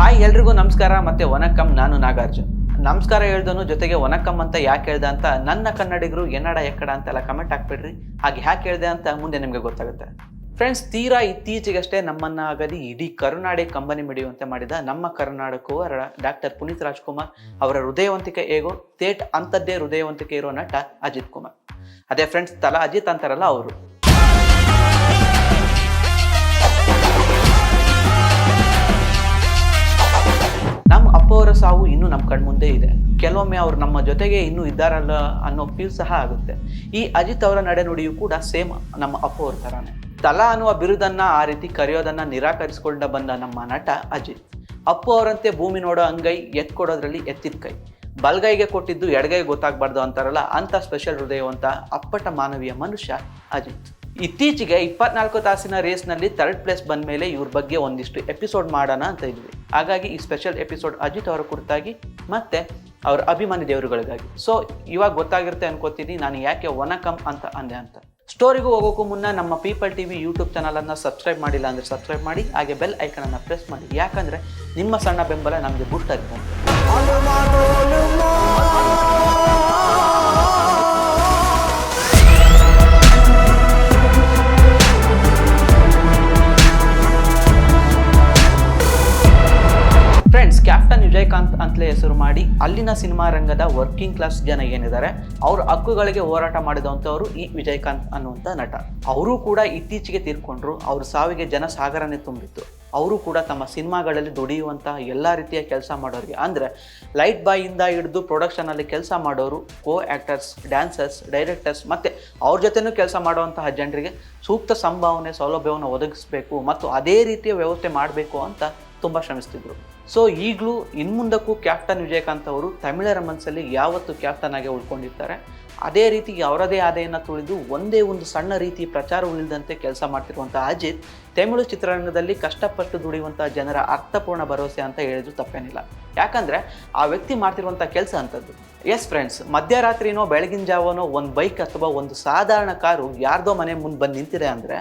Hi ಎಲ್ರಿಗೂ ನಮಸ್ಕಾರ, ಮತ್ತೆ ವನಕಂ ನಾನು ನಾಗಾರ್ಜುನ್. ನಮಸ್ಕಾರ ಹೇಳ್ದನು ಜೊತೆಗೆ ವನಕಂ ಅಂತ ಯಾಕೆ ಹೇಳ್ದೆ ಅಂತ ನನ್ನ ಕನ್ನಡಿಗರು ಎನ್ನಡ, ಎಕ್ಕಡ ಅಂತೆಲ್ಲ ಕಮೆಂಟ್ ಹಾಕ್ಬಿಡ್ರಿ. ಹಾಗೆ ಯಾಕೆ ಹೇಳ್ದೆ ಅಂತ ಮುಂದೆ ನಿಮಗೆ ಗೊತ್ತಾಗುತ್ತೆ. ಫ್ರೆಂಡ್ಸ್ ತೀರಾ ಇತ್ತೀಚೆಗಷ್ಟೇ ನಮ್ಮನ್ನ ಆಗಲಿ ಇಡೀ ಕರುನಾಡೆ ಕಂಬನಿ ಮಿಡಿಯುವಂತೆ ಮಾಡಿದ ನಮ್ಮ ಕರ್ನಾಟಕವರ ಡಾಕ್ಟರ್ ಪುನೀತ್ ರಾಜ್ಕುಮಾರ್ ಅವರ ಹೃದಯವಂತಿಕೆ ಹೇಗೋ, ತೇಟ್ ಅಂಥದ್ದೇ ಹೃದಯವಂತಿಕೆ ಇರೋ ನಟ ಅಜಿತ್ ಕುಮಾರ್. ಅದೇ ಫ್ರೆಂಡ್ಸ್ ತಲಾ ಅಜಿತ್ ಅಂತಾರಲ್ಲ ಅವರು. ನಮ್ಮ ಕಣ್ಮುಂದೆ ಇದೆ. ಕೆಲವೊಮ್ಮೆ ಅವ್ರು ನಮ್ಮ ಜೊತೆಗೆ ಇನ್ನೂ ಇದ್ದಾರಲ್ಲ ಅನ್ನೋ ಫೀಲ್ ಸಹ ಆಗುತ್ತೆ. ಈ ಅಜಿತ್ ಅವರ ನಡೆನುಡಿಯು ಕೂಡ ಸೇಮ್ ನಮ್ಮ ಅಪ್ಪ ಅವ್ರ ಥರನೇ ತಲಾ ಅನ್ನುವ ಬಿರುದನ್ನ ಆ ರೀತಿ ಕರೆಯೋದನ್ನ ನಿರಾಕರಿಸಿಕೊಂಡ ಬಂದ ನಮ್ಮ ನಟ ಅಜಿತ್. ಅಪ್ಪು ಅವರಂತೆ ಭೂಮಿ ನೋಡೋ ಅಂಗೈ ಎತ್ಕೊಡೋದ್ರಲ್ಲಿ ಎತ್ತಿದ ಕೈ. ಬಲ್ಗೈಗೆ ಕೊಟ್ಟಿದ್ದು ಎಡಗೈ ಗೊತ್ತಾಗಬಾರ್ದು ಅಂತಾರಲ್ಲ ಅಂತ ಸ್ಪೆಷಲ್ ಹೃದಯವಂತ ಅಪ್ಪಟ ಮಾನವೀಯ ಮನುಷ್ಯ ಅಜಿತ್. ಇತ್ತೀಚೆಗೆ ಇಪ್ಪತ್ನಾಲ್ಕು ತಾಸಿನ ರೇಸ್ನಲ್ಲಿ ಥರ್ಡ್ ಪ್ಲೇಸ್ ಬಂದ ಮೇಲೆ ಇವ್ರ ಬಗ್ಗೆ ಒಂದಿಷ್ಟು ಎಪಿಸೋಡ್ ಮಾಡೋಣ ಅಂತ ಇದ್ವಿ. ಹಾಗಾಗಿ ಈ ಸ್ಪೆಷಲ್ ಎಪಿಸೋಡ್ ಅಜಿತ್ ಅವರ ಕುರಿತಾಗಿ ಮತ್ತೆ ಅವರ ಅಭಿಮಾನಿ ದೇವರುಗಳಿಗಾಗಿ. ಸೊ ಇವಾಗ ಗೊತ್ತಾಗಿರುತ್ತೆ ಅನ್ಕೋತೀನಿ ನಾನು ಯಾಕೆ ವನಕಂ ಅಂತ ಅಂದೆ ಅಂತ. ಸ್ಟೋರಿಗೂ ಹೋಗೋಕ್ಕೂ ಮುನ್ನ ನಮ್ಮ ಪೀಪಲ್ ಟಿ ವಿ ಯೂಟ್ಯೂಬ್ ಚಾನಲನ್ನು ಸಬ್ಸ್ಕ್ರೈಬ್ ಮಾಡಿಲ್ಲ ಅಂದರೆ ಸಬ್ಸ್ಕ್ರೈಬ್ ಮಾಡಿ, ಹಾಗೆ ಬೆಲ್ ಐಕನನ್ನು ಪ್ರೆಸ್ ಮಾಡಿ. ಯಾಕಂದರೆ ನಿಮ್ಮ ಸಣ್ಣ ಬೆಂಬಲ ನಮಗೆ ಬೂಸ್ಟ್ ಆಗಿದೆ ಕ್ಯಾಪ್ಟನ್ ವಿಜಯಕಾಂತ್ ಅಂತಲೇ ಹೆಸರು ಮಾಡಿ ಅಲ್ಲಿನ ಸಿನಿಮಾ ರಂಗದ ವರ್ಕಿಂಗ್ ಕ್ಲಾಸ್ ಜನ ಏನಿದ್ದಾರೆ, ಅವ್ರ ಹಕ್ಕುಗಳಿಗೆ ಹೋರಾಟ ಮಾಡಿದಂಥವರು ಈ ವಿಜಯಕಾಂತ್ ಅನ್ನುವಂಥ ನಟ. ಅವರು ಕೂಡ ಇತ್ತೀಚೆಗೆ ತೀರ್ಕೊಂಡ್ರು, ಅವ್ರ ಸಾವಿಗೆ ಜನ ಸಾಗರನೇ ತುಂಬಿತ್ತು. ಅವರು ಕೂಡ ತಮ್ಮ ಸಿನಿಮಾಗಳಲ್ಲಿ ದುಡಿಯುವಂತಹ ಎಲ್ಲ ರೀತಿಯ ಕೆಲಸ ಮಾಡೋರಿಗೆ. ಅಂದರೆ ಲೈಟ್ ಬಾಯಿಂದ ಹಿಡಿದು ಪ್ರೊಡಕ್ಷನಲ್ಲಿ ಕೆಲಸ ಮಾಡೋರು ಕೋ ಆ್ಯಕ್ಟರ್ಸ್ ಡ್ಯಾನ್ಸರ್ಸ್ ಡೈರೆಕ್ಟರ್ಸ್ ಮತ್ತು ಅವ್ರ ಜೊತೆನೂ ಕೆಲಸ ಮಾಡುವಂತಹ ಜನರಿಗೆ ಸೂಕ್ತ ಸಂಭಾವನೆ, ಸೌಲಭ್ಯವನ್ನು ಒದಗಿಸಬೇಕು ಮತ್ತು ಅದೇ ರೀತಿಯ ವ್ಯವಸ್ಥೆ ಮಾಡಬೇಕು ಅಂತ ತುಂಬ ಶ್ರಮಿಸ್ತಿದ್ರು. ಸೊ ಈಗಲೂ ಇನ್ಮುಂದಕ್ಕೂ ಕ್ಯಾಪ್ಟನ್ ವಿಜಯಕಾಂತ್ ಅವರು ತಮಿಳರ ಮನಸ್ಸಲ್ಲಿ ಯಾವತ್ತು ಕ್ಯಾಪ್ಟನ್ ಆಗಿ ಉಳ್ಕೊಂಡಿರ್ತಾರೆ. ಅದೇ ರೀತಿ ಅವರದೇ ಆದಾಯನ ತುಳಿದು ಒಂದೇ ಒಂದು ಸಣ್ಣ ರೀತಿ ಪ್ರಚಾರ ಉಳಿದಂತೆ ಕೆಲಸ ಮಾಡ್ತಿರುವಂಥ ಅಜಿತ್ ತಮಿಳು ಚಿತ್ರರಂಗದಲ್ಲಿ ಕಷ್ಟಪಟ್ಟು ದುಡಿಯುವಂಥ ಜನರ ಅರ್ಥಪೂರ್ಣ ಭರವಸೆ ಅಂತ ಹೇಳಿದ್ರು ತಪ್ಪೇನಿಲ್ಲ. ಯಾಕಂದರೆ ಆ ವ್ಯಕ್ತಿ ಮಾಡ್ತಿರುವಂಥ ಕೆಲಸ ಅಂತದ್ದು. ಎಸ್ ಫ್ರೆಂಡ್ಸ್ ಮಧ್ಯರಾತ್ರಿನೋ, ಬೆಳಗಿನ ಜಾವನೋ ಒಂದು ಬೈಕ್ ಅಥವಾ ಒಂದು ಸಾಧಾರಣ ಕಾರು ಯಾರ್ದೋ ಮನೆ ಮುಂದೆ ಬಂದು ನಿಂತಿದೆ ಅಂದರೆ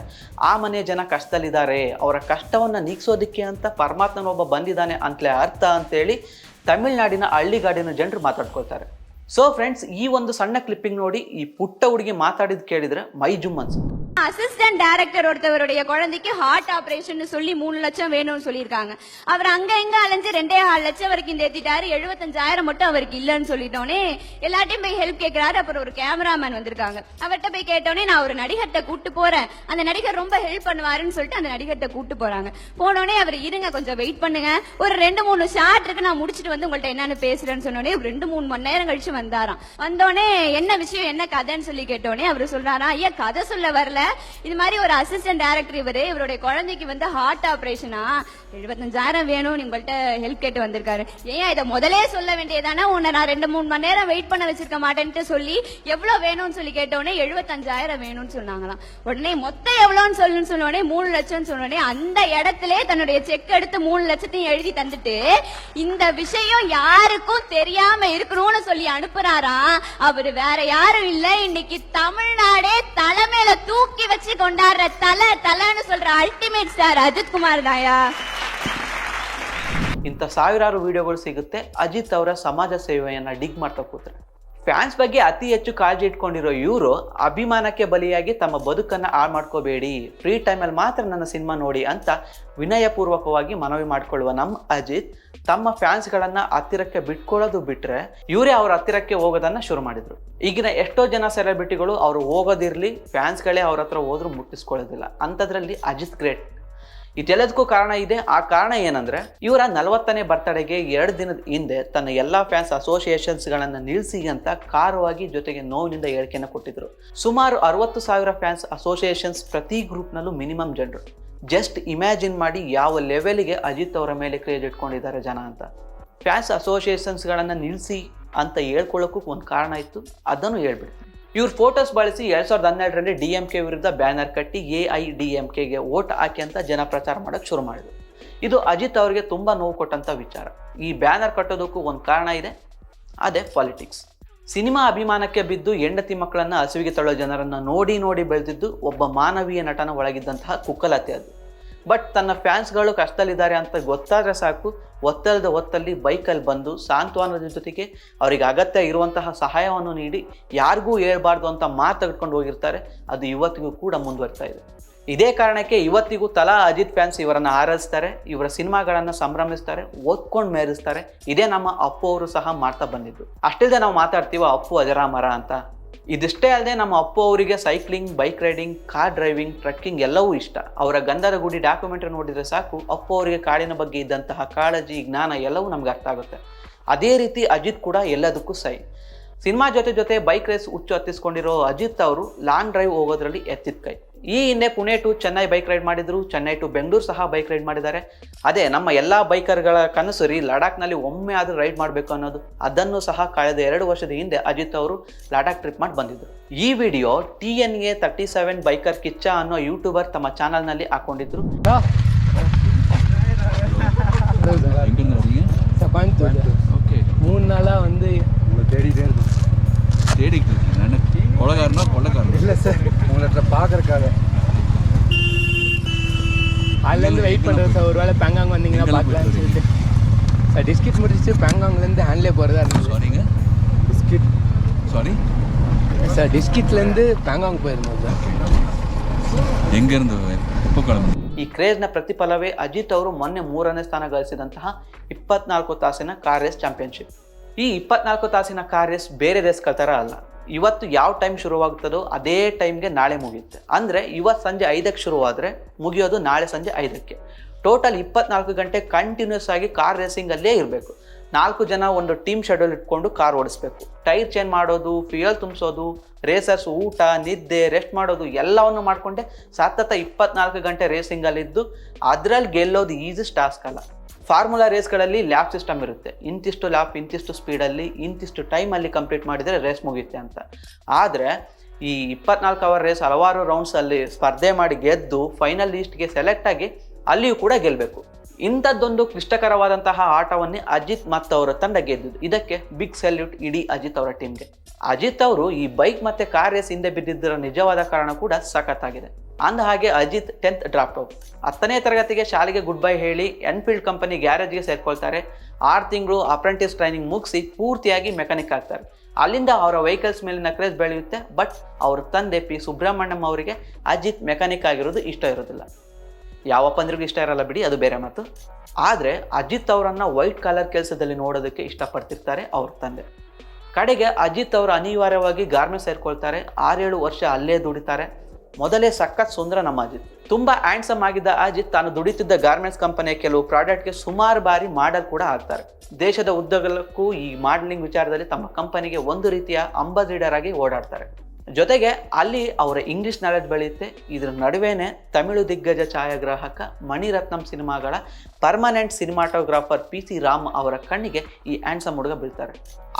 ಆ ಮನೆ ಜನ ಕಷ್ಟದಲ್ಲಿದ್ದಾರೆ, ಅವರ ಕಷ್ಟವನ್ನು ನೀಗಿಸೋದಕ್ಕೆ ಅಂತ ಪರಮಾತ್ಮನೊಬ್ಬ ಬಂದಿದ್ದಾನೆ ಅಂತಲೇ ಅರ್ಥ ಅಂತೇಳಿ ತಮಿಳ್ನಾಡಿನ ಹಳ್ಳಿಗಾಡಿನ ಜನರು ಮಾತಾಡ್ಕೊಳ್ತಾರೆ. ಸೊ ಫ್ರೆಂಡ್ಸ್ ಈ ಒಂದು ಸಣ್ಣ ಕ್ಲಿಪ್ಪಿಂಗ್ ನೋಡಿ ಈ ಪುಟ್ಟ ಹುಡುಗಿ ಮಾತಾಡಿದ್ದು ಕೇಳಿದರೆ ಮೈ ಜುಮ್ ಅನ್ಸುತ್ತೆ. அசிஸ்டன்ட் டைரக்டர் ஒருத்தவருடைய குழந்தைக்கு ஹார்ட் ஆபரேஷன் சொல்லி மூணு லட்சம் வேணும்னு சொல்லியிருக்காங்க. அவர் அங்க எங்க அலைஞ்சு ரெண்டே ஆறு லட்சம் வரைக்கும் தேத்திட்டாரு எழுபத்தஞ்சாயிரம் மட்டும் அவருக்கு இல்லைன்னு சொல்லிட்டோனே எல்லாத்தையும் போய் ஹெல்ப் கேட்கிறாரு அப்புறம் ஒரு கேமராமேன் வந்திருக்காங்க. அவர்கிட்ட போய் கேட்டோனே நான் ஒரு நடிகர்கிட்ட கூட்டு போறேன். அந்த நடிகர் ரொம்ப ஹெல்ப் பண்ணுவாருன்னு சொல்லிட்டு அந்த நடிகர்கிட்ட கூட்டு போறாங்க. போனோடனே அவர் இருங்க கொஞ்சம் வெயிட் பண்ணுங்க. ஒரு ரெண்டு மூணு ஷார்ட் இருக்கு நான் முடிச்சிட்டு வந்து உங்கள்ட்ட என்னன்னு பேசுறேன்னு சொன்னோடனே ஒரு ரெண்டு மூணு மணி நேரம் கழிச்சு வந்தாராம். வந்தோடனே என்ன விஷயம் என்ன கதைன்னு சொல்லி கேட்டோடனே அவர் சொல்றாரா ஐயா கதை சொல்ல வரல. இது மாதிரி ஒரு அசிஸ்டன்ட் டைரக்டர் இவரு இவருடைய குழந்தைக்கு வந்து ஹார்ட் ஆபரேஷனா எழுபத்தஞ்சாயிரம் வேணும் உங்கள்ட்ட ஹெல்ப் கேட்டு வந்திருக்காரு. ஏன் இதை முதலே சொல்ல வேண்டியதானே உன்னை நான் ரெண்டு மூணு மணி நேரம் வெயிட் பண்ண வச்சிருக்க மாட்டேன்ட்டு சொல்லி எவ்வளவு வேணும்னு சொல்லி கேட்டோடனே எழுபத்தஞ்சாயிரம் வேணும்னு சொன்னாங்களாம். உடனே மொத்தம் எவ்வளவுன்னு சொல்லுன்னு சொன்னோடனே மூணு லட்சம்னு சொன்னோடனே அந்த இடத்துல தன்னுடைய செக் எடுத்து மூணு லட்சத்தையும் எழுதி தந்துட்டு இந்த விஷயம் யாருக்கும் தெரியாம இருக்கணும்னு சொல்லி அனுப்புறாராம் அவரு வேற யாரும் இல்ல. இன்னைக்கு தமிழ்நாடே தலைமையில தூக்கி வச்சு கொண்டாடுற தலை தலைன்னு சொல்ற அல்டிமேட் ஸ்டார் அஜித் குமார் தாயா ಇಂಥ ಸಾವಿರಾರು ವಿಡಿಯೋಗಳು ಸಿಗುತ್ತೆ ಅಜಿತ್ ಅವರ ಸಮಾಜ ಸೇವೆಯನ್ನು ಡಿಗ್ ಮಾಡ್ತಾ ಕೂತ್ರೆ ಫ್ಯಾನ್ಸ್ ಬಗ್ಗೆ ಅತಿ ಹೆಚ್ಚು ಕಾಳಜಿ ಇಟ್ಕೊಂಡಿರೋ ಇವರು ಅಭಿಮಾನಕ್ಕೆ ಬಲಿಯಾಗಿ ತಮ್ಮ ಬದುಕನ್ನು ಹಾಳು ಮಾಡ್ಕೋಬೇಡಿ. ಫ್ರೀ ಟೈಮಲ್ಲಿ ಮಾತ್ರ ನನ್ನ ಸಿನಿಮಾ ನೋಡಿ ಅಂತ ವಿನಯಪೂರ್ವಕವಾಗಿ ಮನವಿ ಮಾಡಿಕೊಳ್ಳುವ ನಮ್ಮ ಅಜಿತ್ ತಮ್ಮ ಫ್ಯಾನ್ಸ್ಗಳನ್ನು ಹತ್ತಿರಕ್ಕೆ ಬಿಟ್ಕೊಳ್ಳೋದು ಬಿಟ್ಟರೆ ಇವರೇ ಅವರ ಹತ್ತಿರಕ್ಕೆ ಹೋಗೋದನ್ನು ಶುರು ಮಾಡಿದರು. ಈಗಿನ ಎಷ್ಟೋ ಜನ ಸೆಲೆಬ್ರಿಟಿಗಳು ಅವರು ಹೋಗೋದಿರಲಿ, ಫ್ಯಾನ್ಸ್ಗಳೇ ಅವ್ರ ಹತ್ರ ಹೋದ್ರೂ ಮುಟ್ಟಿಸ್ಕೊಳ್ಳೋದಿಲ್ಲ. ಅಂಥದ್ರಲ್ಲಿ ಅಜಿತ್ ಗ್ರೇಟ್ ಇದೆಲ್ಲದಕ್ಕೂ ಕಾರಣ ಇದೆ. ಆ ಕಾರಣ ಏನಂದ್ರೆ, ಇವರ ನಲವತ್ತನೇ ಬರ್ತಡೆಗೆ ಎರಡು ದಿನದ ಹಿಂದೆ ತನ್ನ ಎಲ್ಲಾ ಫ್ಯಾನ್ಸ್ ಅಸೋಸಿಯೇಷನ್ಸ್ಗಳನ್ನು ನಿಲ್ಲಿಸಿ ಅಂತ ಕಾರವಾಗಿ ಜೊತೆಗೆ ನೋವಿನಿಂದ ಹೇಳಿಕೆಯನ್ನು ಕೊಟ್ಟಿದ್ರು. ಸುಮಾರು ಅರವತ್ತು ಸಾವಿರ ಫ್ಯಾನ್ಸ್ ಅಸೋಸಿಯೇಷನ್ಸ್ ಪ್ರತಿ ಗ್ರೂಪ್ನಲ್ಲೂ ಮಿನಿಮಮ್ ಜನರು. ಜಸ್ಟ್ ಇಮ್ಯಾಜಿನ್ ಮಾಡಿ ಯಾವ ಲೆವೆಲ್ಗೆ ಅಜಿತ್ ಅವರ ಮೇಲೆ ಕ್ರೇಜ್ ಇಟ್ಕೊಂಡಿದ್ದಾರೆ ಜನ ಅಂತ. ಫ್ಯಾನ್ಸ್ ಅಸೋಸಿಯೇಷನ್ಸ್ಗಳನ್ನು ನಿಲ್ಲಿಸಿ ಅಂತ ಹೇಳ್ಕೊಳ್ಳೋಕ್ಕೂ ಒಂದು ಕಾರಣ ಇತ್ತು. ಅದನ್ನು ಹೇಳ್ಬಿಡ್ತೀನಿ. ಇವ್ರ ಫೋಟೋಸ್ ಬಳಸಿ ಎರಡ್ ಸಾವಿರದ ಹನ್ನೆರಡರಲ್ಲಿ ಡಿ ಎಂ ಕೆ ವಿರುದ್ಧ ಬ್ಯಾನರ್ ಕಟ್ಟಿ ಎ ಐ ಡಿ ಎಂ ಕೆಗೆ ವೋಟ್ ಹಾಕಿ ಅಂತ ಜನ ಪ್ರಚಾರ ಮಾಡೋಕ್ಕೆ ಶುರು ಮಾಡಿದ್ರು. ಇದು ಅಜಿತ್ ಅವರಿಗೆ ತುಂಬ ನೋವು ಕೊಟ್ಟಂಥ ವಿಚಾರ. ಈ ಬ್ಯಾನರ್ ಕಟ್ಟೋದಕ್ಕೂ ಒಂದು ಕಾರಣ ಇದೆ. ಅದೇ ಪಾಲಿಟಿಕ್ಸ್ ಸಿನಿಮಾ ಅಭಿಮಾನಕ್ಕೆ ಬಿದ್ದು ಹೆಂಡತಿ ಮಕ್ಕಳನ್ನು ಹಸಿವಿಗೆ ತಳ್ಳೋ ಜನರನ್ನು ನೋಡಿ ನೋಡಿ ಬೆಳೆದಿದ್ದು ಒಬ್ಬ ಮಾನವೀಯ ನಟನ ಒಳಗಿದ್ದಂತಹ ಕುಕ್ಕಲತೆ ಅದು. ಬಟ್ ತನ್ನ ಫ್ಯಾನ್ಸ್ಗಳು ಕಷ್ಟದಲ್ಲಿದ್ದಾರೆ ಅಂತ ಗೊತ್ತಾದರೆ ಸಾಕು. ಒತ್ತಡದ ಒತ್ತಲ್ಲಿ ಬೈಕಲ್ಲಿ ಬಂದು ಸಾಂತ್ವನದ ಜೊತೆಗೆ ಅವರಿಗೆ ಅಗತ್ಯ ಇರುವಂತಹ ಸಹಾಯವನ್ನು ನೀಡಿ ಯಾರಿಗೂ ಹೇಳ್ಬಾರ್ದು ಅಂತ ಮಾತು ಮಾತಾಡ್ಕೊಂಡು ಹೋಗಿರ್ತಾರೆ. ಅದು ಇವತ್ತಿಗೂ ಕೂಡ ಮುಂದುವರ್ತಾ ಇದೆ. ಇದೇ ಕಾರಣಕ್ಕೆ ಇವತ್ತಿಗೂ ತಲಾ ಅಜಿತ್ ಫ್ಯಾನ್ಸ್ ಇವರನ್ನು ಆರಾಧಿಸ್ತಾರೆ. ಇವರ ಸಿನಿಮಾಗಳನ್ನು ಸಂಭ್ರಮಿಸ್ತಾರೆ. ಓದ್ಕೊಂಡು ಮೇರಿಸ್ತಾರೆ. ಇದೇ ನಮ್ಮ ಅಪ್ಪು ಅವರು ಸಹ ಮಾಡ್ತಾ ಬಂದಿದ್ದು. ಅಷ್ಟಿಲ್ಲದೆ ನಾವು ಮಾತಾಡ್ತೀವ ಅಪ್ಪು ಅಜರಾಮರ ಅಂತ. ಇದಿಷ್ಟೇ ಅಲ್ಲದೆ ನಮ್ಮ ಅಪ್ಪು ಅವರಿಗೆ cycling bike riding car driving trekking ಎಲ್ಲವೂ ಇಷ್ಟ. ಅವರ ಗಂಧದ ಗುಡಿ ಡಾಕ್ಯುಮೆಂಟ್ರಿ ನೋಡಿದರೆ ಸಾಕು, ಅಪ್ಪು ಅವರಿಗೆ ಕಾಡಿನ ಬಗ್ಗೆ ಇದ್ದಂತಹ ಕಾಳಜಿ, ಜ್ಞಾನ ಎಲ್ಲವೂ ನಮ್ಗೆ ಅರ್ಥ ಆಗುತ್ತೆ. ಅದೇ ರೀತಿ ಅಜಿತ್ ಕೂಡ ಎಲ್ಲದಕ್ಕೂ ಸೈ. ಸಿನಿಮಾ ಜೊತೆ ಜೊತೆ ಬೈಕ್ ರೇಸ್ ಹುಚ್ಚು ಹತ್ತಿಸ್ಕೊಂಡಿರೋ ಅಜಿತ್ ಅವರು ಲಾಂಗ್ ಡ್ರೈವ್ ಹೋಗೋದ್ರಲ್ಲಿ ಎತ್ತಿದ ಕೈ. ಈ ಹಿಂದೆ Pune to Chennai bike ride ಮಾಡಿದ್ರು ಚೆನ್ನೈ ಟು ಬೆಂಗಳೂರು ಸಹ ಬೈಕ್ ರೈಡ್ ಮಾಡಿದ್ದಾರೆ. ಅದೇ ನಮ್ಮ ಎಲ್ಲ ಬೈಕರ್ಗಳ ಕನಸು ರೀ ಲಡಾಖ್ನಲ್ಲಿ ಒಮ್ಮೆ ಆದರೂ ರೈಡ್ ಮಾಡಬೇಕು ಅನ್ನೋದು. ಅದನ್ನು ಸಹ ಕಳೆದ ಎರಡು ವರ್ಷದ ಹಿಂದೆ ಅಜಿತ್ ಅವರು ಲಡಾಖ್ ಟ್ರಿಪ್ ಮಾಡಿ ಬಂದಿದ್ದರು ಈ video T N A thirty seven biker Kiccha ಅನ್ನೋ ಯೂಟ್ಯೂಬರ್ ತಮ್ಮ ಚಾನಲ್ನಲ್ಲಿ ಹಾಕೊಂಡಿದ್ರು. ಮೂರ್ನಾಳ ಒಂದು. சார் கோயம்புத்தூர் ஓகே மூணு நாளாக வந்து உங்களை தேடிட்டே இருக்கும் தேடிக்கிட்டு இருக்கீங்க எனக்கு கொலகாரனா கொள்ளக்காரனா இல்லை சார் உங்களை பார்க்கறக்காக அதுலேருந்து வெயிட் பண்ணுறேன் சார் ஒரு வேளை பேங்காங் வந்தீங்கன்னா எங்கெல்லாம் பார்க்கலாம்னு போயிட்டு சொல்லிட்டு சார் டிஸ்கிட் முடிச்சுட்டு பேங்காங்லேருந்து ஹேண்ட்லே போகிறதா இருந்துச்சு சாரிங்க பிஸ்கட் சாரி சார் டிஸ்கிட்லேருந்து பேங்காங் போயிருந்தோம் சார் எங்கேருந்து எப்போ கிளம்புங்க ಈ ಕ್ರೇಜ್ನ ಪ್ರತಿಫಲವೇ ಅಜಿತ್ ಅವರು ಮೊನ್ನೆ ಮೂರನೇ ಸ್ಥಾನ ಗಳಿಸಿದಂತಹ ಇಪ್ಪತ್ನಾಲ್ಕು ತಾಸಿನ ಕಾರ್ ರೇಸ್ ಚಾಂಪಿಯನ್ಶಿಪ್ ಈ ಇಪ್ಪತ್ನಾಲ್ಕು ತಾಸಿನ ಕಾರ್ಯಸ್ ಬೇರೆ ರೇಸ್ಗಳ ಥರ ಅಲ್ಲ. ಇವತ್ತು ಯಾವ ಟೈಮ್ ಶುರುವಾಗ್ತದೋ ಅದೇ ಟೈಮ್ಗೆ ನಾಳೆ ಮುಗಿಯುತ್ತೆ. ಅಂದರೆ ಇವತ್ತು ಸಂಜೆ ಐದಕ್ಕೆ ಶುರುವಾದರೆ ಮುಗಿಯೋದು ನಾಳೆ ಸಂಜೆ ಐದಕ್ಕೆ. ಟೋಟಲ್ ಇಪ್ಪತ್ನಾಲ್ಕು ಗಂಟೆ ಕಂಟಿನ್ಯೂಸ್ ಆಗಿ ಕಾರ್ ರೇಸಿಂಗಲ್ಲೇ ಇರಬೇಕು. ನಾಲ್ಕು ಜನ ಒಂದು ಟೀಮ್ ಶೆಡ್ಯೂಲ್ ಇಟ್ಕೊಂಡು ಕಾರ್ ಓಡಿಸ್ಬೇಕು. ಟೈರ್ ಚೇಂಜ್ ಮಾಡೋದು ಫ್ಯೂಯಲ್ ತುಂಬಿಸೋದು ರೇಸರ್ಸ್ ಊಟ, ನಿದ್ದೆ ರೆಸ್ಟ್ ಮಾಡೋದು ಎಲ್ಲವನ್ನು ಮಾಡಿಕೊಂಡೆ ಸತತ ಇಪ್ಪತ್ನಾಲ್ಕು ಗಂಟೆ ರೇಸಿಂಗಲ್ಲಿದ್ದು ಅದರಲ್ಲಿ ಗೆಲ್ಲೋದು ಈಸಿ ಟಾಸ್ಕ್ ಅಲ್ಲ. ಫಾರ್ಮುಲಾ ರೇಸ್ಗಳಲ್ಲಿ ಲ್ಯಾಪ್ ಸಿಸ್ಟಮ್ ಇರುತ್ತೆ. ಇಂತಿಷ್ಟು ಲ್ಯಾಪ್ ಇಂತಿಷ್ಟು ಸ್ಪೀಡಲ್ಲಿ ಇಂತಿಷ್ಟು ಟೈಮಲ್ಲಿ ಕಂಪ್ಲೀಟ್ ಮಾಡಿದರೆ ರೇಸ್ ಮುಗಿಯುತ್ತೆ ಅಂತ. ಆದರೆ ಈ ಇಪ್ಪತ್ನಾಲ್ಕು ಅವರ್ ರೇಸ್ ಹಲವಾರು ರೌಂಡ್ಸಲ್ಲಿ ಸ್ಪರ್ಧೆ ಮಾಡಿ ಗೆದ್ದು ಫೈನಲ್ ಲೀಸ್ಟ್ಗೆ ಸೆಲೆಕ್ಟ್ ಆಗಿ ಅಲ್ಲಿಯೂ ಕೂಡ ಗೆಲ್ಲಬೇಕು ಇಂಥದ್ದೊಂದು ಕ್ಲಿಷ್ಟಕರವಾದಂತಹ ಆಟವನ್ನೇ ಅಜಿತ್ ಮತ್ತು ಅವರ ತಂಡ ಗೆದ್ದಿದ್ದು. ಇದಕ್ಕೆ ಬಿಗ್ ಸೆಲ್ಯೂಟ್ ಇಡೀ ಅಜಿತ್ ಅವರ ಟೀಮ್ಗೆ ಅಜಿತ್ ಅವರು ಈ ಬೈಕ್ ಮತ್ತೆ ಕಾರ್ ರೇಸ್ ಹಿಂದೆ ಬಿದ್ದಿದ್ದರ ನಿಜವಾದ ಕಾರಣ ಕೂಡ ಸಖತ್ತಾಗಿದೆ. ಅಂದ ಹಾಗೆ ಅಜಿತ್ ಟೆಂತ್ ಡ್ರಾಪ್ ಔಟ್ ಹತ್ತನೇ ತರಗತಿಗೆ ಶಾಲೆಗೆ ಗುಡ್ ಬೈ ಹೇಳಿ ಎನ್ಫೀಲ್ಡ್ ಕಂಪನಿ ಗ್ಯಾರೇಜ್ಗೆ ಸೇರ್ಕೊಳ್ತಾರೆ. ಆರು ತಿಂಗಳು ಅಪ್ರೆಂಟಿಸ್ ಟ್ರೈನಿಂಗ್ ಮುಗಿಸಿ ಪೂರ್ತಿಯಾಗಿ ಮೆಕ್ಯಾನಿಕ್ ಆಗ್ತಾರೆ. ಅಲ್ಲಿಂದ ಅವರ ವೆಹಿಕಲ್ಸ್ ಮೇಲಿನ ಕ್ರೇಜ್ ಬೆಳೆಯುತ್ತೆ ಬಟ್ ಅವ್ರ ತಂದೆ ಪಿ ಸುಬ್ರಹ್ಮಣ್ಯಂ ಅವರಿಗೆ ಅಜಿತ್ ಮೆಕ್ಯಾನಿಕ್ ಆಗಿರೋದು ಇಷ್ಟ ಇರೋದಿಲ್ಲ. ಯಾವ ಪಂದ್ರಿಗೂ ಇಷ್ಟ ಇರಲ್ಲ ಬಿಡಿ, ಅದು ಬೇರೆ ಮಾತು. ಆದರೆ ಅಜಿತ್ ಅವರನ್ನು ವೈಟ್ ಕಾಲರ್ ಕೆಲಸದಲ್ಲಿ ನೋಡೋದಕ್ಕೆ ಇಷ್ಟಪಡ್ತಿರ್ತಾರೆ ಅವ್ರ ತಂದೆ. ಕಡೆಗೆ ಅಜಿತ್ ಅವರು ಅನಿವಾರ್ಯವಾಗಿ ಗಾರ್ಮೆಂಟ್ ಸೇರ್ಕೊಳ್ತಾರೆ, ಆರೇಳು ವರ್ಷ ಅಲ್ಲೇ ದುಡಿತಾರೆ. ಮೊದಲೇ ಸಖತ್ ಸುಂದರ ನಮ್ಮ ಅಜಿತ್. ತುಂಬ ಹ್ಯಾಂಡ್ಸಮ್ ಆಗಿದ್ದ ಅಜಿತ್ ತಾನು ದುಡಿತಿದ್ದ ಗಾರ್ಮೆಂಟ್ಸ್ ಕಂಪನಿಯ ಕೆಲವು ಪ್ರಾಡಕ್ಟ್ಗೆ ಸುಮಾರು ಬಾರಿ ಮಾಡಲ್ ಕೂಡ ಆಗ್ತಾರೆ ದೇಶದ ಉದ್ದಗಲಕ್ಕೂ ಈ ಮಾಡಲಿಂಗ್ ವಿಚಾರದಲ್ಲಿ ತಮ್ಮ ಕಂಪನಿಗೆ ಒಂದು ರೀತಿಯ ಅಂಬಾಸಿಡರ್ ಆಗಿ ಓಡಾಡ್ತಾರೆ. ಜೊತೆಗೆ ಅಲ್ಲಿ ಅವರ ಇಂಗ್ಲಿಷ್ ನಾಲೆಜ್ ಬೆಳೆಯುತ್ತೆ. ಇದರ ನಡುವೆನೇ ತಮಿಳು ದಿಗ್ಗಜ ಛಾಯಾಗ್ರಾಹಕ ಮಣಿರತ್ನಂ ಸಿನಿಮಾಗಳ permanent cinematographer P C Ram ಅವರ ಕಣ್ಣಿಗೆ ಈ ಹ್ಯಾಂಡ್ಸಮ್ ಹುಡುಗ ಬೀಳ್ತಾರೆ.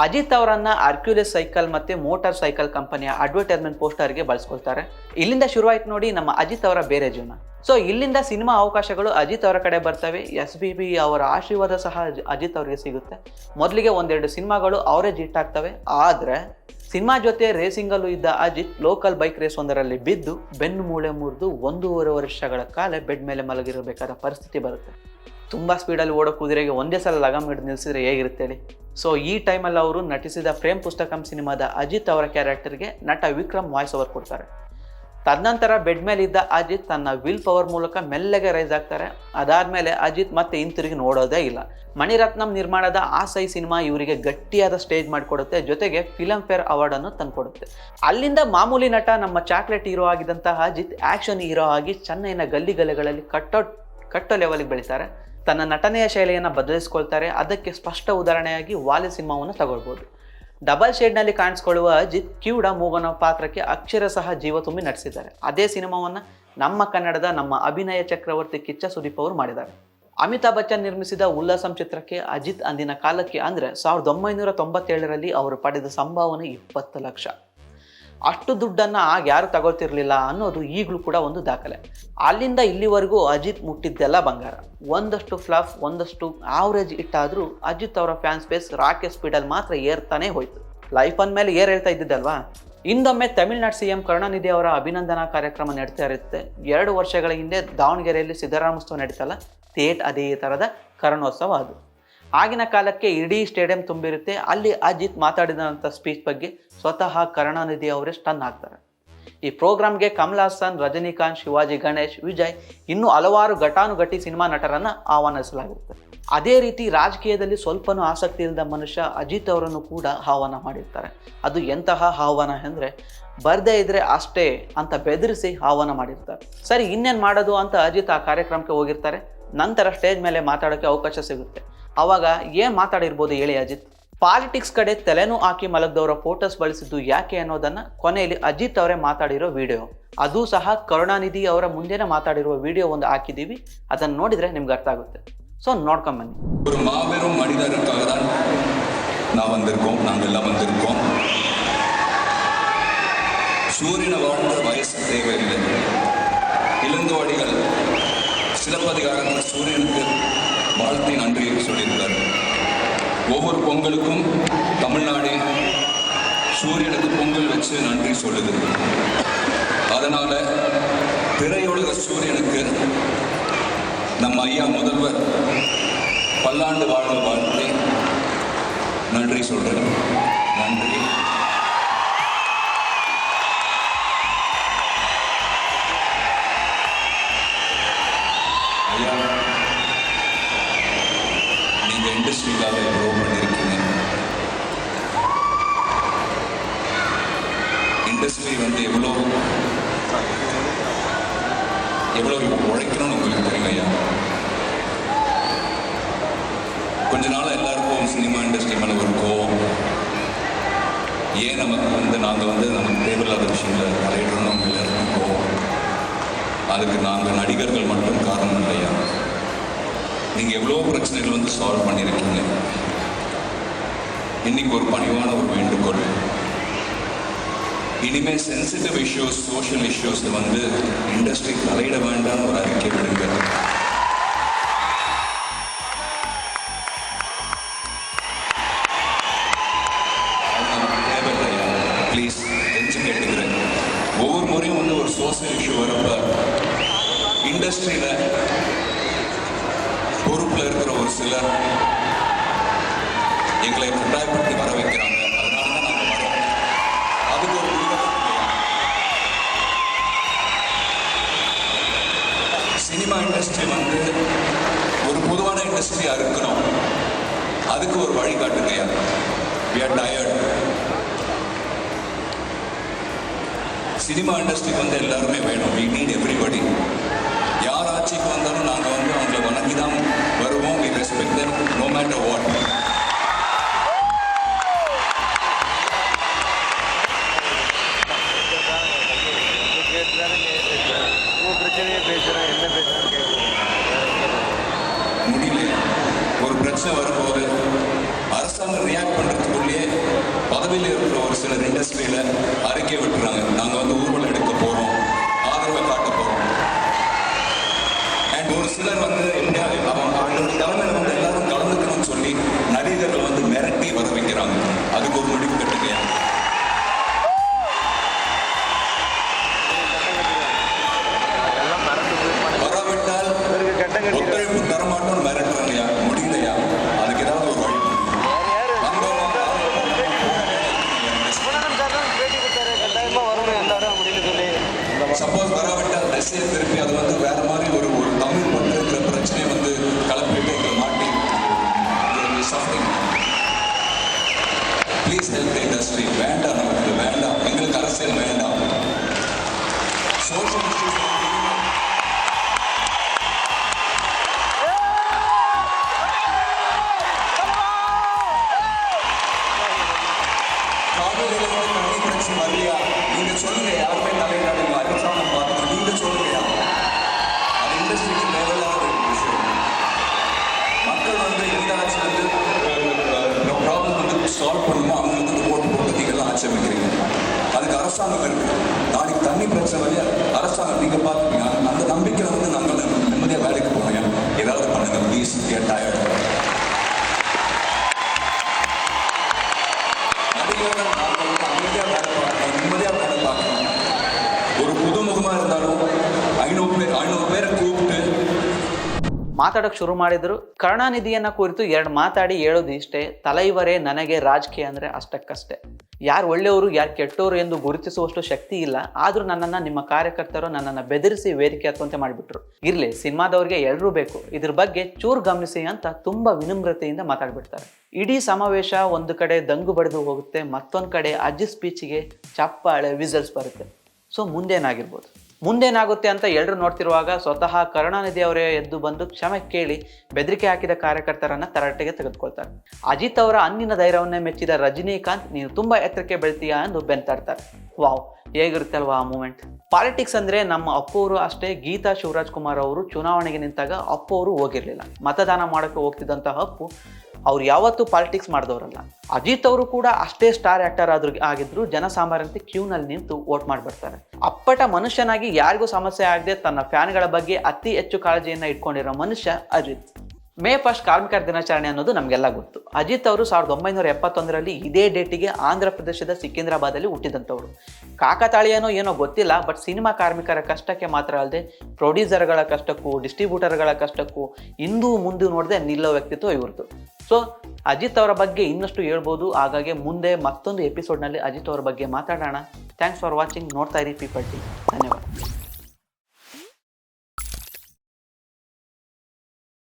ಅಜಿತ್ ಅವರನ್ನ ಅರ್ಕ್ಯುಲಸ್ ಸೈಕಲ್ ಮತ್ತು ಮೋಟಾರ್ ಸೈಕಲ್ ಕಂಪನಿಯ ಅಡ್ವರ್ಟೈಸ್ಮೆಂಟ್ ಪೋಸ್ಟರ್ಗೆ ಬಳಸ್ಕೊಳ್ತಾರೆ. ಇಲ್ಲಿಂದ ಶುರುವಾಯಿತು ನೋಡಿ ನಮ್ಮ ಅಜಿತ್ ಅವರ ಬೇರೆ ಜೀವನ. ಸೊ ಇಲ್ಲಿಂದ ಸಿನಿಮಾ ಅವಕಾಶಗಳು ಅಜಿತ್ ಅವರ ಕಡೆ ಬರ್ತವೆ. ಎಸ್ ಬಿ ಬಿ ಅವರ ಆಶೀರ್ವಾದ ಸಹ ಅಜ್- ಅಜಿತ್ ಅವರಿಗೆ ಸಿಗುತ್ತೆ. ಮೊದಲಿಗೆ ಒಂದೆರಡು ಸಿನಿಮಾಗಳು ಅವರೇ ಜಿಟ್ಟಾಗ್ತವೆ ಆದರೆ, ಸಿನಿಮಾ ಜೊತೆ ರೇಸಿಂಗಲ್ಲೂ ಇದ್ದ ಅಜಿತ್ ಲೋಕಲ್ ಬೈಕ್ ರೇಸ್ ಒಂದರಲ್ಲಿ ಬಿದ್ದು, ಬೆನ್ನು ಮೂಳೆ ಮುರಿದು ಒಂದೂವರೆ ವರ್ಷಗಳ ಕಾಲ ಬೆಡ್ ಮೇಲೆ ಮಲಗಿರಬೇಕಾದ ಪರಿಸ್ಥಿತಿ ಬರುತ್ತೆ. ತುಂಬ ಸ್ಪೀಡಲ್ಲಿ ಓಡೋ ಕುದುರೆಗೆ ಒಂದೇ ಸಲ ಲಗಮ್ ಹಿಡಿದು ನಿಲ್ಲಿಸಿದ್ರೆ ಹೇಗಿರುತ್ತೆ ಹೇಳಿ? ಸೊ ಈ ಟೈಮಲ್ಲಿ ಅವರು ನಟಿಸಿದ ಪ್ರೇಮ್ ಪುಸ್ತಕಂ ಸಿನಿಮಾದ ಅಜಿತ್ ಅವರ ಕ್ಯಾರೆಕ್ಟರ್ಗೆ ನಟ ವಿಕ್ರಮ್ ವಾಯ್ಸ್ ಓವರ್ ಕೊಡ್ತಾರೆ. ತದನಂತರ ಬೆಡ್ ಮೇಲೆ ಇದ್ದ ಅಜಿತ್ ತನ್ನ ವಿಲ್ ಪವರ್ ಮೂಲಕ ಮೆಲ್ಲಗೆ ರೈಸ್ ಆಗ್ತಾರೆ ಅದಾದ್ಮೇಲೆ ಅಜಿತ್ ಮತ್ತೆ ಹಿಂತಿರುಗಿ ನೋಡೋದೇ ಇಲ್ಲ. ಮಣಿರತ್ನಂ ನಿರ್ಮಾಣದ ಆ ಸೈ ಸಿನಿಮಾ ಇವರಿಗೆ ಗಟ್ಟಿಯಾದ ಸ್ಟೇಜ್ ಮಾಡಿಕೊಡುತ್ತೆ. ಜೊತೆಗೆ ಫಿಲಂ ಫೇರ್ ಅವಾರ್ಡ್ ಅನ್ನು ತಂದುಕೊಡುತ್ತೆ. ಅಲ್ಲಿಂದ ಮಾಮೂಲಿ ನಟ ನಮ್ಮ ಚಾಕ್ಲೇಟ್ ಹೀರೋ ಆಗಿದ್ದಂತಹ ಅಜಿತ್ ಆಕ್ಷನ್ ಹೀರೋ ಆಗಿ ಚೆನ್ನೈನ ಗಲ್ಲಿ ಗಲೆಗಳಲ್ಲಿ ಕಟ್ಟೋ ಕಟ್ಟೋ ಲೆವೆಲ್ಗೆ ಬೆಳೀತಾರೆ. ತನ್ನ ನಟನೆಯ ಶೈಲಿಯನ್ನು ಬದಲಿಸ್ಕೊಳ್ತಾರೆ. ಅದಕ್ಕೆ ಸ್ಪಷ್ಟ ಉದಾಹರಣೆಯಾಗಿ ವಾಲೆ ಸಿನಿಮಾವನ್ನು ತಗೊಳ್ಬೋದು. ಡಬಲ್ ಶೇಡ್ನಲ್ಲಿ ಕಾಣಿಸ್ಕೊಳ್ಳುವ ಅಜಿತ್ ಕಿವುಡ ಮೂಗನ ಪಾತ್ರಕ್ಕೆ ಅಕ್ಷರ ಸಹ ಜೀವ ತುಂಬಿ ನಟಿಸಿದ್ದಾರೆ. ಅದೇ ಸಿನಿಮಾವನ್ನು ನಮ್ಮ ಕನ್ನಡದ ನಮ್ಮ ಅಭಿನಯ ಚಕ್ರವರ್ತಿ ಕಿಚ್ಚ ಸುದೀಪ್ ಅವರು ಮಾಡಿದ್ದಾರೆ. ಅಮಿತಾಬ್ ಬಚ್ಚನ್ ನಿರ್ಮಿಸಿದ ಉಲ್ಲಾಸಂ ಚಿತ್ರಕ್ಕೆ ಅಜಿತ್ ಅಂದಿನ ಕಾಲಕ್ಕೆ ಅಂದರೆ ಸಾವಿರದ ಒಂಬೈನೂರ ತೊಂಬತ್ತೇಳರಲ್ಲಿ ಅವರು ಪಡೆದ ಸಂಭಾವನೆ ಇಪ್ಪತ್ತು ಲಕ್ಷ. ಅಷ್ಟು ದುಡ್ಡನ್ನು ಆಗ ಯಾರು ತಗೋತಿರ್ಲಿಲ್ಲ ಅನ್ನೋದು ಈಗಲೂ ಕೂಡ ಒಂದು ದಾಖಲೆ. ಅಲ್ಲಿಂದ ಇಲ್ಲಿವರೆಗೂ ಅಜಿತ್ ಮುಟ್ಟಿದ್ದೆಲ್ಲ ಬಂಗಾರ. ಒಂದಷ್ಟು ಫ್ಲಾಫ್, ಒಂದಷ್ಟು ಆವ್ರೇಜ್ ಇಟ್ಟಾದರೂ ಅಜಿತ್ ಅವರ ಫ್ಯಾನ್ ಸ್ಪೇಸ್ ರಾಕೆಟ್ ಸ್ಪೀಡಲ್ಲಿ ಮಾತ್ರ ಏರ್ತಾನೆ ಹೋಯ್ತು. ಲೈಫ್ ಅಂದಮೇಲೆ ಏರ್ ಹೇಳ್ತಾ ಇದ್ದಿದ್ದಲ್ವಾ? ಇಂದೊಮ್ಮೆ ತಮಿಳುನಾಡು ಸಿಎಂ ಕರುಣಾನಿಧಿ ಅವರ ಅಭಿನಂದನಾ ಕಾರ್ಯಕ್ರಮ ನಡೀತಾ ಇರುತ್ತೆ. ಎರಡು ವರ್ಷಗಳ ಹಿಂದೆ ದಾವಣಗೆರೆಯಲ್ಲಿ ಸಿದ್ದರಾಮೋತ್ಸವ ನಡೀತಲ್ಲ? ಥೇಟ್ ಅದೇ ಥರದ ಕರಣೋತ್ಸವ ಅದು. ಆಗಿನ ಕಾಲಕ್ಕೆ ಇಡೀ ಸ್ಟೇಡಿಯಂ ತುಂಬಿರುತ್ತೆ. ಅಲ್ಲಿ ಅಜಿತ್ ಮಾತಾಡಿದಂಥ ಸ್ಪೀಚ್ ಬಗ್ಗೆ ಸ್ವತಃ ಕರುಣಾನಿಧಿ ಅವರೇ ಸ್ಟನ್ ಆಗ್ತಾರೆ. ಈ ಪ್ರೋಗ್ರಾಮ್ಗೆ ಕಮಲ್ ಹಾಸನ್, ರಜನಿಕಾಂತ್, ಶಿವಾಜಿ ಗಣೇಶ್, ವಿಜಯ್ ಇನ್ನೂ ಹಲವಾರು ಘಟಾನುಘಟಿ ಸಿನಿಮಾ ನಟರನ್ನು ಆಹ್ವಾನಿಸಲಾಗಿರುತ್ತೆ. ಅದೇ ರೀತಿ ರಾಜಕೀಯದಲ್ಲಿ ಸ್ವಲ್ಪನೂ ಆಸಕ್ತಿ ಇಲ್ಲದ ಮನುಷ್ಯ ಅಜಿತ್ ಅವರನ್ನು ಕೂಡ ಆಹ್ವಾನ ಮಾಡಿರ್ತಾರೆ. ಅದು ಎಂತಹ ಆಹ್ವಾನ ಅಂದರೆ, ಬರ್ದೇ ಇದ್ರೆ ಅಷ್ಟೇ ಅಂತ ಬೆದರಿಸಿ ಆಹ್ವಾನ ಮಾಡಿರ್ತಾರೆ. ಸರಿ, ಇನ್ನೇನು ಮಾಡೋದು ಅಂತ ಅಜಿತ್ ಆ ಕಾರ್ಯಕ್ರಮಕ್ಕೆ ಹೋಗಿರ್ತಾರೆ. ನಂತರ ಸ್ಟೇಜ್ ಮೇಲೆ ಮಾತಾಡೋಕ್ಕೆ ಅವಕಾಶ ಸಿಗುತ್ತೆ. ಅವಾಗ ಏನು ಮಾತಾಡಿರ್ಬೋದು ಹೇಳಿ ಅಜಿತ್ ಪಾಲಿಟಿಕ್ಸ್ ಕಡೆ ತಲೆನೂ ಹಾಕಿ ಮಲಗ್ದವರ ಫೋಟೋಸ್ ಬಳಸಿದ್ದು ಯಾಕೆ ಅನ್ನೋದನ್ನ ಕೊನೆಯಲ್ಲಿ ಅಜಿತ್ ಅವರೇ ಮಾತಾಡಿರೋ ವಿಡಿಯೋ ಅದು ಸಹ ಕರುಣಾನಿಧಿ ಅವರ ಮುಂದೆನೇ ಮಾತಾಡಿರುವ ವಿಡಿಯೋ ಒಂದು ಹಾಕಿದ್ದೀವಿ ಅದನ್ನು ನೋಡಿದರೆ ನಿಮ್ಗೆ ಅರ್ಥ ಆಗುತ್ತೆ ಸೊ ನೋಡ್ಕೊಂಬನ್ನಿ ஒரு மாபெரும் மனிதருக்காக தான் நான் வந்திருக்கோம் நாங்கள் எல்லாம் வந்திருக்கோம் சூரியனை வாழ்ந்த வயசு தேவையில்லை இளங்கோடிகள் சிலப்பதிகாரத்தில் சூரியனுக்கு வாழ்த்தி நன்றி சொல்லியிருந்தார் ஒவ்வொரு பொங்கலுக்கும் தமிழ்நாடு சூரியனுக்கு பொங்கல் வச்சு நன்றி சொல்லுது அதனால திரையுலக சூரியனுக்கு நம்ம ஐயா முதல்வர் பல்லாண்டு வாழ வாழ்த்தை நன்றி சொல்றேன். நமக்கு வந்து நாங்கள் வந்து நமக்கு தேவையில்லாத விஷயங்களை தலையிடணும் எல்லாருக்கும் அதுக்கு நாங்கள் நடிகர்கள் மட்டும் காரணம் இல்லையா? நீங்கள் எவ்வளோ பிரச்சனைகள் வந்து சால்வ் பண்ணியிருக்கீங்க? இன்னைக்கு ஒரு பணிவான ஒரு வேண்டுகோள். இனிமேல் சென்சிட்டிவ் இஷ்யூஸ் சோஷியல் இஷ்யூஸில் வந்து இண்டஸ்ட்ரி தலையிட வேண்டாம்னு ஒரு அறிக்கை விடுங்க தெரிஞ்சு ஒவ்வொரு முறையும் வந்து ஒரு சோசியல் இஷ்யூ வரப்ப இண்டஸ்ட்ரியில் பொறுப்பில் இருக்கிற ஒரு சிலர் எங்களை கட்டாயப்படுத்தி வர வைக்கிறாங்க. அதனால தான் நாங்கள் வரோம். அதுக்கு ஒரு சினிமா இண்டஸ்ட்ரி வந்து ஒரு பொதுவான இண்டஸ்ட்ரியாக இருக்கணும் அதுக்கு ஒரு வழி காட்டுங்கய்யா we சினிமா இண்டஸ்ட்ரிக்கு வந்து எல்லாருமே வேணும். We need everybody. யார் ஆட்சிக்கு வந்தாலும் நாங்கள் வந்து அவங்களை வணங்கி தான் வருவோம். We respect them no matter what. உன் பிரச்சனையே பேசுகிறேன் என்ன பேசுகிறேன்னு முடியல. ஒரு பிரச்சனை வரும்போது அரசாங்கம் ரியாக்ட் பண்ணுறதுக்குள்ளேயே பதவியில் இருக்கிற ஒரு சிலர் இண்டஸ்ட்ரியில் ചെയ്യപ്പെട്ടിട്ടുള്ളത് അംഗത്തോട് வராவிட்டால் ரஷ்யா திருப்பி அது வந்து வேற மாதிரி ஒரு ஒரு தமிழ் பண்ற பிரச்சனையை வந்து கலப்பிட்டு மாட்டி சஃபரிங் ப்ளீஸ் ஹெல்ப் இண்டஸ்ட்ரி வேண்டாம் நமக்கு வேண்டாம். எங்களுக்கு அரசியல் வேண்டாம். அரசாங்கம் இருக்கு நாளைக்கு தண்ணி பிரச்சனை வழியா அரசாங்கம் நீங்க பாத்துக்கீங்க அந்த நம்பிக்கையில வந்து நாங்கள் நிம்மதியா வேலைக்கு போங்க ஏதாவது பண்ணுங்க பிளீஸ் கேட்டாயிரம் ஒரு ಮಾತಾಡೋಕೆ ಶುರು ಮಾಡಿದ್ರು ಕರುಣಾನಿಧಿಯನ್ನು ಕುರಿತು ಎರಡು ಮಾತಾಡಿ ಹೇಳೋದು ಇಷ್ಟೇ ತಲೈವರೇ ನನಗೆ ರಾಜಕೀಯ ಅಂದರೆ ಅಷ್ಟಕ್ಕಷ್ಟೇ ಯಾರು ಒಳ್ಳೆಯವರು, ಯಾರು ಕೆಟ್ಟವರು ಎಂದು ಗುರುತಿಸುವಷ್ಟು ಶಕ್ತಿ ಇಲ್ಲ. ಆದರೂ ನನ್ನನ್ನು ನಿಮ್ಮ ಕಾರ್ಯಕರ್ತರು ನನ್ನನ್ನು ಬೆದರಿಸಿ ವೇದಿಕೆ ಹತ್ತುವಂತೆ ಮಾಡಿಬಿಟ್ರು. ಇರಲಿ, ಸಿನಿಮಾದವ್ರಿಗೆ ಎಲ್ಲರೂ ಬೇಕು. ಇದ್ರ ಬಗ್ಗೆ ಚೂರು ಗಮನಿಸಿ ಅಂತ ತುಂಬ ವಿನಮ್ರತೆಯಿಂದ ಮಾತಾಡ್ಬಿಡ್ತಾರೆ. ಇಡೀ ಸಮಾವೇಶ ಒಂದು ಕಡೆ ದಂಗು ಬಡಿದು ಹೋಗುತ್ತೆ, ಮತ್ತೊಂದು ಕಡೆ ಅಜ್ಜಿ ಸ್ಪೀಚಿಗೆ ಚಪ್ಪಾಳೆ, ವಿಸಲ್ಸ್ ಬರುತ್ತೆ. ಸೊ ಮುಂದೇನಾಗಿರ್ಬೋದು? ಮುಂದೇನಾಗುತ್ತೆ ಅಂತ ಎಲ್ಲರೂ ನೋಡ್ತಿರುವಾಗ ಸ್ವತಃ ಕರುಣಾನಿಧಿ ಅವರೇ ಎದ್ದು ಬಂದು ಕ್ಷಮೆ ಕೇಳಿ ಬೆದರಿಕೆ ಹಾಕಿದ ಕಾರ್ಯಕರ್ತರನ್ನ ತರಾಟೆಗೆ ತೆಗೆದುಕೊಳ್ತಾರೆ. ಅಜಿತ್ ಅವರ ಅಂದಿನ ಧೈರ್ಯವನ್ನೇ ಮೆಚ್ಚಿದ ರಜನಿಕಾಂತ್, ನೀನು ತುಂಬಾ ಎತ್ತರಕ್ಕೆ ಬೆಳ್ತೀಯಾ? ಎಂದು ಬೆಂತಾಡ್ತಾರೆ ವಾವ್, ಹೇಗಿರುತ್ತೆ ಅಲ್ವಾ ಆ ಮೂಮೆಂಟ್? ಪಾಲಿಟಿಕ್ಸ್ ಅಂದ್ರೆ ನಮ್ಮ ಅಪ್ಪವರು ಅಷ್ಟೇ, ಗೀತಾ ಶಿವರಾಜ್ ಕುಮಾರ್ ಅವರು ಚುನಾವಣೆಗೆ ನಿಂತಾಗ ಅಪ್ಪು ಅವರು ಹೋಗಿರ್ಲಿಲ್ಲ. ಮತದಾನ ಮಾಡೋಕ್ಕೆ ಹೋಗ್ತಿದ್ದಂತಹ ಅಪ್ಪು ಅವ್ರು ಯಾವತ್ತೂ ಪಾಲಿಟಿಕ್ಸ್ ಮಾಡಿದವರಲ್ಲ. ಅಜಿತ್ ಅವರು ಕೂಡ ಅಷ್ಟೇ ಸ್ಟಾರ್ ಆಕ್ಟರ್ ಆದ್ರು ಆಗಿದ್ರು ಜನಸಾಮಾನ್ಯರಂತೆ ಕ್ಯೂನಲ್ಲಿ ನಿಂತು ವೋಟ್ ಮಾಡಿಬಿಡ್ತಾರೆ. ಅಪ್ಪಟ ಮನುಷ್ಯನಾಗಿ ಯಾರಿಗೂ ಸಮಸ್ಯೆ ಆಗದೆ ತನ್ನ ಫ್ಯಾನ್ಗಳ ಬಗ್ಗೆ ಅತಿ ಹೆಚ್ಚು ಕಾಳಜಿಯನ್ನ ಇಟ್ಕೊಂಡಿರೋ ಮನುಷ್ಯ ಅಜಿತ್. ಮೇ ಫಸ್ಟ್ ಕಾರ್ಮಿಕರ ದಿನಾಚರಣೆ ಅನ್ನೋದು ನಮಗೆಲ್ಲ ಗೊತ್ತು. ಅಜಿತ್ ಅವರು ಸಾವಿರದ ಒಂಬೈನೂರ ಎಪ್ಪತ್ತೊಂದರಲ್ಲಿ ಇದೇ ಡೇಟಿಗೆ ಆಂಧ್ರ ಪ್ರದೇಶದ ಸಿಕಿಂದ್ರಾಬಾದಲ್ಲಿ ಹುಟ್ಟಿದಂಥವ್ರು. ಕಾಕತಾಳಿಯನೋ ಏನೋ ಗೊತ್ತಿಲ್ಲ ಬಟ್ ಸಿನಿಮಾ ಕಾರ್ಮಿಕರ ಕಷ್ಟಕ್ಕೆ ಮಾತ್ರ ಅಲ್ಲದೆ ಪ್ರೊಡ್ಯೂಸರ್ಗಳ ಕಷ್ಟಕ್ಕೂ ಡಿಸ್ಟ್ರಿಬ್ಯೂಟರ್ಗಳ ಕಷ್ಟಕ್ಕೂ ಇಂದೂ ಮುಂದೆ ನೋಡದೆ ನಿಲ್ಲೋ ವ್ಯಕ್ತಿತ್ವ ಇವ್ರದ್ದು. ಸೊ ಅಜಿತ್ ಅವರ ಬಗ್ಗೆ ಇನ್ನಷ್ಟು ಹೇಳ್ಬೋದು. ಹಾಗಾಗಿ ಮುಂದೆ ಮತ್ತೊಂದು ಎಪಿಸೋಡ್ನಲ್ಲಿ ಅಜಿತ್ ಅವರ ಬಗ್ಗೆ ಮಾತಾಡೋಣ. ಥ್ಯಾಂಕ್ಸ್ ಫಾರ್ ವಾಚಿಂಗ್ ನೋಡ್ತಾ ಇರಿ ಪೀಪಲ್ ಟಿ ಧನ್ಯವಾದ.